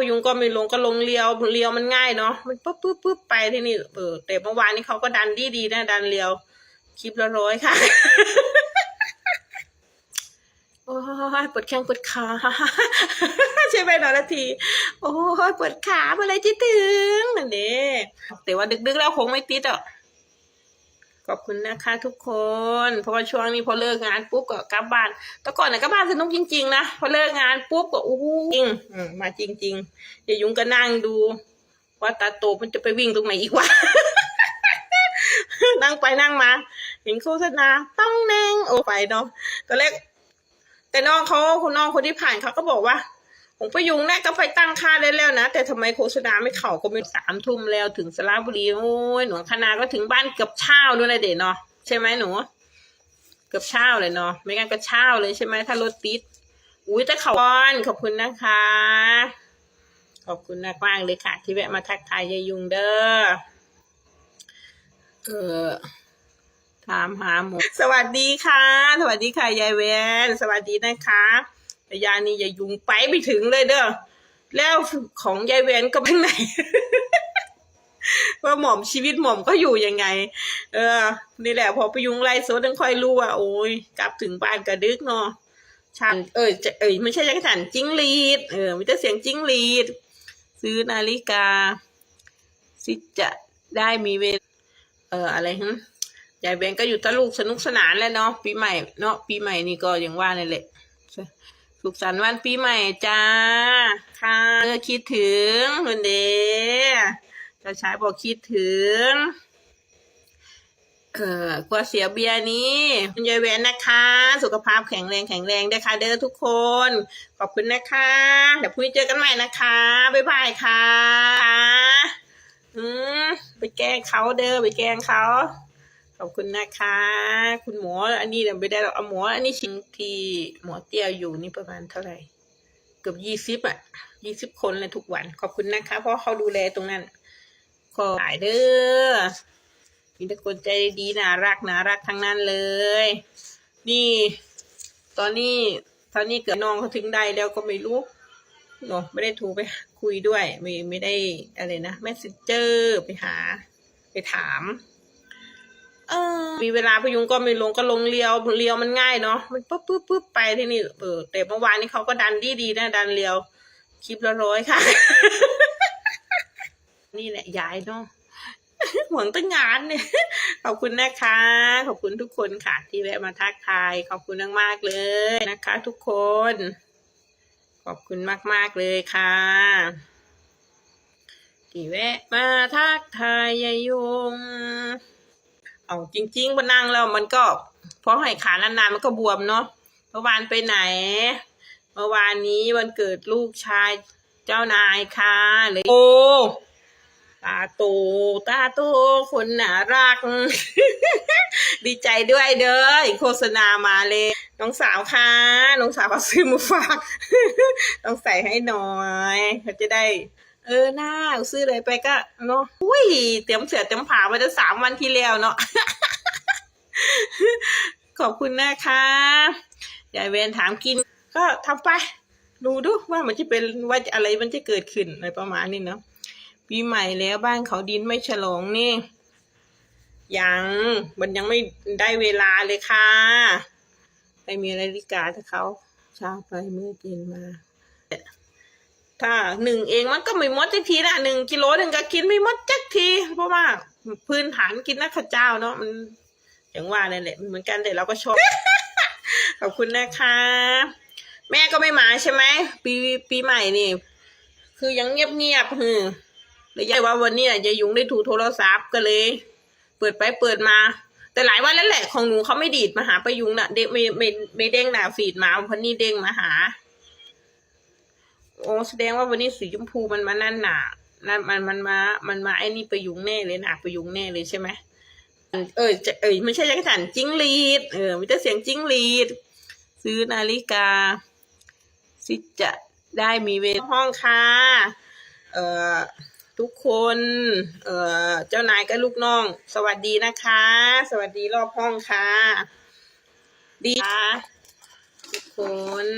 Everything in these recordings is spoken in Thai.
พยุงก็ไม่ลงก็ลงเลียวเลียวมันง่ายเนาะมันปุ๊บปุ๊บปุ๊บไปที่นี่เออแต่เมื่อวานนี้เขาก็ดันดีดีนะดันเลียวคลิปละร้อยค่ะโอ้ยปวดแข้งปวดขาใช่ไหมนอนาที โอ้ยปวดขาเมื่อไรจะถึงนั่นเด้แต่ว่าดึกๆแล้วคงไม่ติดอะ ขอบคุณนะคะทุกคน เพราะว่าช่วงนี้พอเลิกงานปุ๊บก็กลับบ้าน แต่ก่อนน่ะกลับบ้านสนุกจริง ๆ นะ พอเลิกงานปุ๊บก็อู้หูจริงมมาจริงๆอย่ายุ่งก็นั่งดู ว่าตาโตมันจะไปวิ่งตรงไหนอีกวะนั่งไปนั่งมา เห็นโฆษณาต้องแนงโอ้ไปเนาะตอนแรกแต่น้องเขาคุณน้องคนที่ผ่านเขาก็บอกว่า ผมไปยุงแน่ก็ไปตั้งค่าได้แล้วนะ แต่ทำไมโฆษณาไม่เข่าก็ม่สามทุ่มแล้วถึงสระบุรีโอ้ยหนูคณาก็ถึงบ้านเกือบเช้าด้วยเลยเด็เนาะใช่ไหมหนู เกือบเช้าเลยเนาะไม่งั้นก็เช้าเลยใช่ไหมถ้ารถติดอุ้ยแต่เขาวอนขอบคุณนะคะ ขอบคุณมากมากเลยค่ะ ที่แวะมาทักทายยายยุงเด้อเออถามหาหมูสวัสดีค่ะ สวัสดีค่ะยายแวนสวัสดีนะคะ แต่ยานี่อย่ายุงไปไม่ถึงเลยเด้อแล้วของยายแวนก็เป็นไหน ว่าหม่อมชีวิตหม่อมก็อยู่ยังไง เออ นี่แหละ พอไปยุงไล่โซดังค่อยรู้ว่า โอ้ยกลับถึงบ้านกระดึกเนาะชันเออจะเอยไม่ใช่จักรจันทร์จิ้งหรีด เออมีแต่เสียงจิ้งหรีด ซื้อนาฬิกาสิจะได้มีเวลเอออะไรฮึยายแบงก็อยู่ตะลูกสนุกสนานแล้วเนาะปีใหม่เนาะปีใหม่นี่ก็อย่างว่าเลยแหละ สุขสันต์วันปีใหม่จ้า ค่ะเออคิดถึงคุณเดเจะใช้บอกคิดถึง เออกลัวเสียเบียร์นี้คุณยายแหวนนะคะ สุขภาพแข็งแรงแข็งแรงด้วยค่ะเด้อทุกคน ขอบคุณนะคะ เดี๋ยวพรุ่งนี้เจอกันใหม่นะคะ บ๊ายบายค่ะ อืมไปแกล้งเขาเด้อไปแกล้งเขา ขอบคุณนะคะ คุณหมออันนี้เดี๋ยวไม่ได้หรอกเอาหมออันนี้ชิ้นที่หมอเตี้ยอยู่นี่ประมาณเท่าไหร่ เกือบยี่สิบอะยี่สิบคนเลยทุกวัน ขอบคุณนะคะ เพราะเขาดูแลตรงนั้นขอหายเด้อมีแต่คนใจดีน่ารักน่ารักทั้งนั้นเลย นี่ ตอนนี้ตอนนี้เกิดน้องเขาถึงได้แล้วก็ไม่รู้เนาะไม่ได้โทรไปคุยด้วย ไม่ไม่ได้อะไรนะแมสเซนเจอร์ไปหา ไปถาม เออ มีเวลาพยุงก็ไม่ลงก็ลงเลียวเลียวมันง่ายเนาะมันปุ๊บปุ๊บปุ๊บไปที่นี่เออแต่เมื่อวานนี้เขาก็ดันดีดีนะดันเลียว คลิปละร้อยค่ะ นี่แหละยายเนาะหวงตั้งงานเนี่ยขอบคุณนะคะ ขอบคุณทุกคนค่ะ ที่แวะมาทักทาย ขอบคุณมากๆเลยนะคะ ทุกคน ขอบคุณมากๆเลยค่ะที่แวะมาทักทายยายยง เอาจริงๆพอนั่งแล้วมันก็เพราะให้ขานานๆมันก็บวมเนาะเมื่อวานไปไหน เมื่อวานนี้วันเกิดลูกชายเจ้านายค่ะเลยโอ้ตาโตตาโตคนน่ารัก ดีใจด้วยเด้อโฆษณามาเลย น้องสาวค่ะน้องสาวเขาซื้อมาฝาก ต้องใส่ให้หน่อยเขาจะได้ เออหน้าซื้อเลยไปก็เนาะอุ้ยเตรียมเสือเตรียมผามาจะสามวันที่แล้วเนาะขอบคุณนะคะยายเวนถามกิน ก็ทำไป ดูดูว่ามันจะเป็นว่าอะไรมันจะเกิดขึ้นอะไรประมาณนี้เนาะปีใหม่แล้วบ้านเขาดินไม่ฉลองนี่ยังมันยังไม่ได้เวลาเลยค่ะไม่มีนาฬิกาถ้าเขาเช้าไปเมื่อเย็นมา ถ้าหนึ่งเองมันก็ไม่หมดจักทีนะหนึ่งกิโลหนึ่งก็กินไม่หมดจักที เพราะว่าพื้นฐานกินนักข้าวเจ้าเนาะมันอย่างว่านั่นแหละเหมือนกันแต่เราก็ชอบขอบคุณนะคะ แม่ก็ไม่มาใช่ไหมปีปีใหม่นี่ คือยังเงียบเงียบฮึเลยยายว่าวันนี้ยยายยุงได้ถูโทรศัพท์ก็เลย เปิดไปเปิดมา แต่หลายวันแล้วแหละของหนูเขาไม่ดีดมาหาประยุงนะเด็กไม่ไม่ไม่เด้งหนาฟีดมาเพราะนี่เด้งมาหา โอ้แสดงว่าวันนี้สีชมพูมันมานั่นหนานั่นมันมันมา มันมาไอ้นี่ประยุงแน่เลยหนาประยุงแน่เลยใช่ไหมเออจะเอยไม่ใช่จักรจันจิ้งหรีด เออมีแต่เสียงจิ้งหรีด ซื้อนาฬิกาสิจะได้มีเวลห้องค่ะเอ่อทุกคน เอ่อเจ้านายกับลูกน้อง สวัสดีนะคะ สวัสดีรอบห้องค่ะ ดีค่ะทุกคน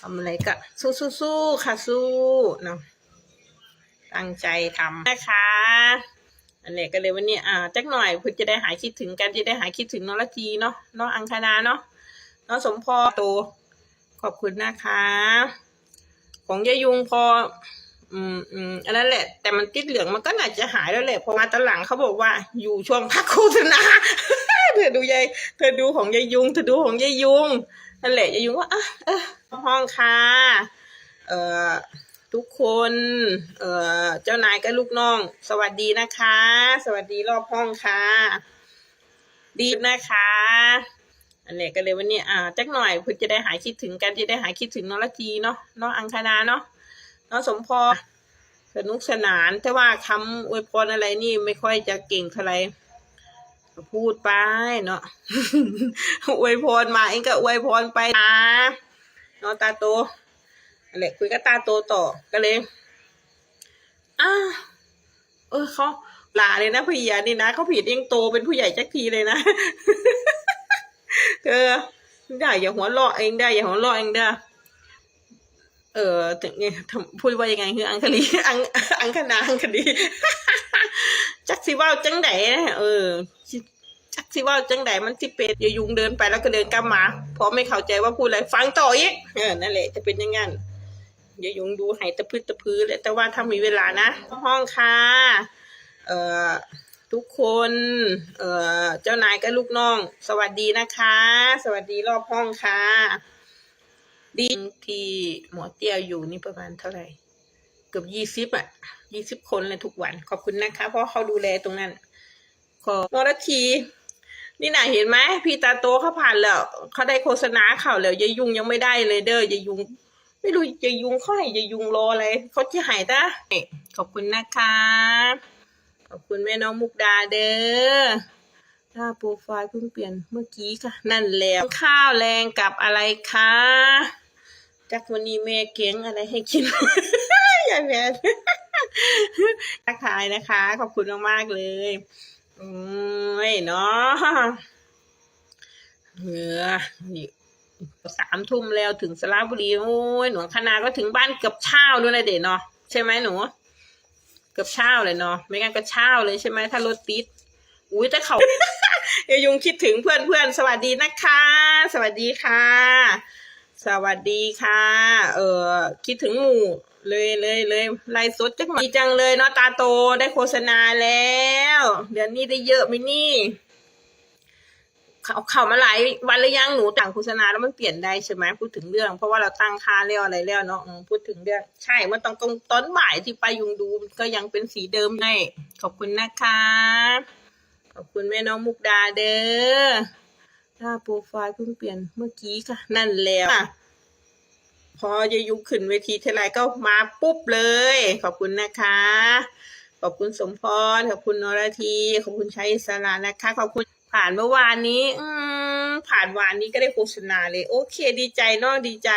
ทำอะไรก็สู้สู้สู้ค่ะสู้เนาะตั้งใจทำนะคะอันนี้ก็เลยวันนี้อ่าจักหน่อยเพื่อจะได้หายคิดถึงกันจะได้หายคิดถึงน้องละจีเนาะน้องอังคณาเนาะน้องสมพรโตขอบคุณนะคะ ของยายยุงพอ อืมอืมอันนั้นแหละ แต่มันติดเหลืองมันก็น่าจะหายแล้วแหละเพราะมาตอนหลังเขาบอกว่า อยู่ช่วงพักโฆษณาเธอดูยายเธอดูของยายยุงเธอดูของยายยุงนั่นแหละยายยุงว่าอะเออ ห้องค่ะเอ่อทุกคนเอ่อเจ้านายกับลูกน้อง สวัสดีนะคะ สวัสดีรอบห้องค่ะ ดีนะคะ อันนี้ก็เลยวันนี้อ่าจักหน่อยเพื่อจะได้หายคิดถึงกันจะได้หายคิดถึงน้องละจีเนาะน้องอังคณาเนาะน้องสมพรสนุกสนานแต่ว่าคำอวยพรอะไรนี่ไม่ค่อยจะเก่งเท่าไหร่พูดไปเนาะอวยพรมาเองก็อวยพรไปนะ น้องตาโตอันนี้คุยกับตาโตต่อก็เลยอ้าเออเขาหลาเลยนะพี่ยานี่นะเขาผิดเองโตเป็นผู้ใหญ่จักทีเลยนะเออได้อย่าหัวเราะเองได้อย่าหัวเราะเองเด้เออถึงพูดว่ายังไงคืออังคลีอังอังคณาอังคลีจักสิว่าจังไดเออ สิว่าจังไดมันสิเป็ดอย่ายุงเดินไปแล้วก็เดินกลับมาเพราะไม่เข้าใจว่าพูดอะไรฟังต่ออีกเออนั่นแหละจะเป็นอยังงั้นอย่ายุงดูหายตะพื้ตะพื้เลยแต่ว่าถ้ามีเวลานะห้องค่ะเอ่อทุกคนเอ่อเจ้านายกับลูกน้อง สวัสดีนะคะ สวัสดีรอบห้องค่ะดีที่หมอเตี้ยอยู่นี่ประมาณเท่าไหร่เกือบยี่สิบอะยี่สิบคนเลยทุกวัน ขอบคุณนะคะ เพราะเขาดูแลตรงนั้น ขอโนรที นี่น่ะเห็นไหมพี่ตาโตเขาผ่านแล้วเขาได้โฆษณาเข่าวแล้วยายยุงยังไม่ได้เลยเด้อยายยุง ไม่รู้ยายยุงเขาให้ยายยุงรออะไรเขาจะหายตาขอบคุณนะคะ ขอบคุณแม่น้องมุกดาเด้อถ้าโปรไฟล์เพิ่งเปลี่ยนเมื่อกี้ค่ะ นั่นแล้วข้าวแรงกับอะไรคะจากวันนี้แม่เก่งอะไรให้กินยายแมนทักทายนะคะ ขอบคุณมากๆเลย อืมไม่เนาะเหนือนี่สามทุ่มแล้วถึงสระบุรีโอ้ยหนูคณาก็ถึงบ้านเกือบเช้าด้วยนะเด็เนาะใช่ไหมหนู เกือบเช้าเลยเนาะไม่งั้นก็เช้าเลยใช่ไหมถ้ารถติดอุ้ยแต่เขายายยุงคิดถึงเพื่อนเพื่อนสวัสดีนะคะ สวัสดีค่ะ สวัสดีค่ะ เออคิดถึงหมู่เลยเลยเลยไลฟ์สดจังดีจังเลยเนาะตาโตได้โฆษณาแล้ว เดี๋ยวนี้ได้เยอะไหมนี่เขาเขามาหลายวันแล้วยังหนูต่างโฆษณาแล้วมันเปลี่ยนได้ใช่ไหมพูดถึงเรื่อง เพราะว่าเราตั้งค่าแล้วอะไรแล้วเนาะพูดถึงเรื่องใช่เมื่อตอนตรงตอนบ่ายที่ไปยุงดูก็ยังเป็นสีเดิมไงขอบคุณนะคะ ขอบคุณแม่น้องมุกดาเด้อ ถ้าโปรไฟล์เพิ่งเปลี่ยนเมื่อกี้ค่ะ นั่นแล้วพอยายุขึ้นเวทีเทไรก็มาปุ๊บเลย ขอบคุณนะคะ ขอบคุณสมพร ขอบคุณนรที ขอบคุณชัยสระนะคะ ขอบคุณผ่านเมื่อวานนี้ อืมผ่านวานนี้ก็ได้โฆษณาเลย โอเค ดีใจนาะดีใจ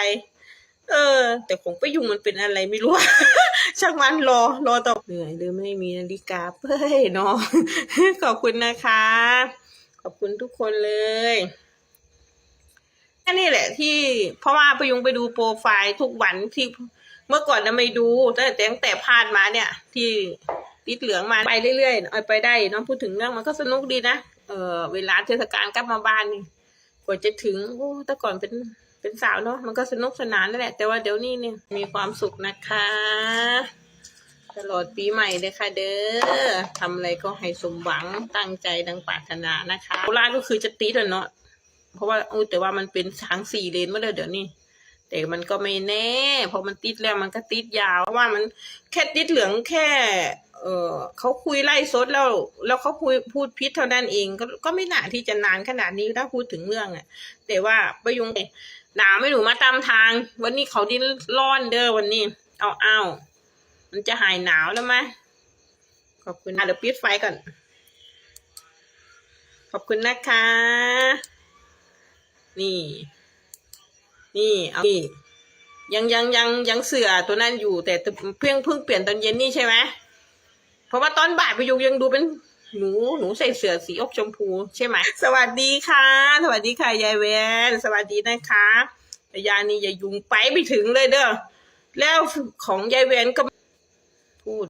เออ แต่ของไปยุงมันเป็นอะไรไม่รู้ ช่างมันรอ รอต่อเหนื่อยหรือไม่มีนาฬิกาเพ้ยเนาะขอบคุณนะคะ ขอบคุณทุกคนเลย อันนี้แหละที่เพราะว่าปยุงไปดูโปรไฟล์ทุกวันที่เมื่อก่อนนะไม่ดูตั้งแต่งแต่พลาดมาเนี่ย ที่ติดเหลืองมาไปเรื่อยๆเอาไปได้น้องพูดถึงเรื่องมันก็สนุกดีนะเออเวลาเทศกาลกลับมาบ้านนี่กว่าจะถึงโอ้แต่ก่อนเป็นเป็นสาวเนาะมันก็สนุกสนานนั่นแหละ แต่ว่าเดี๋ยวนี้เนี่ยมีความสุขนะคะ ตลอดปีใหม่เลยค่ะเด้อทำอะไรก็ให้สมหวังตั้งใจดังปรารถนานะคะโคราชก็คือจะติดเนาะ เพราะว่าอู้แต่ว่ามันเป็นทางสี่เลนมาเลยเดี๋ยวนี้แต่มันก็ไม่แน่พอมันติดแล้วมันก็ติดยาวเพราะว่ามันแค่ติดเหลืองแค่ เออเขาคุยไล่สดแล้ว แล้วเขาพูดพูดพิษเท่านั้นเองก็ก็ไม่น่าที่จะนานขนาดนี้ถ้าพูดถึงเรื่องอะแต่ว่าประยุงหนาวไม่หนูมาตามทาง วันนี้เขาดิ้นร้อนเด้อวันนี้ เอาเอามันจะหายหนาวแล้วไหมขอบคุณอะเดี๋ยวปิดไฟก่อน ขอบคุณนะคะ นี่ นี่เอานี่ยังยังยังยังเสือตัวนั้นอยู่ แต่เพิ่งเพิ่งเปลี่ยนตอนเย็นนี่ใช่ไหมเพราะว่าตอนบ่ายไปยุงยังดูเป็นหนูหนูใส่เสื้อสีอกชมพูใช่ไหม สวัสดีค่ะ สวัสดีค่ะยายแวนสวัสดีนะคะแต่ยานี่อย่ายุงไปไม่ถึงเลยเด้อแล้วของยายแวนก็พูด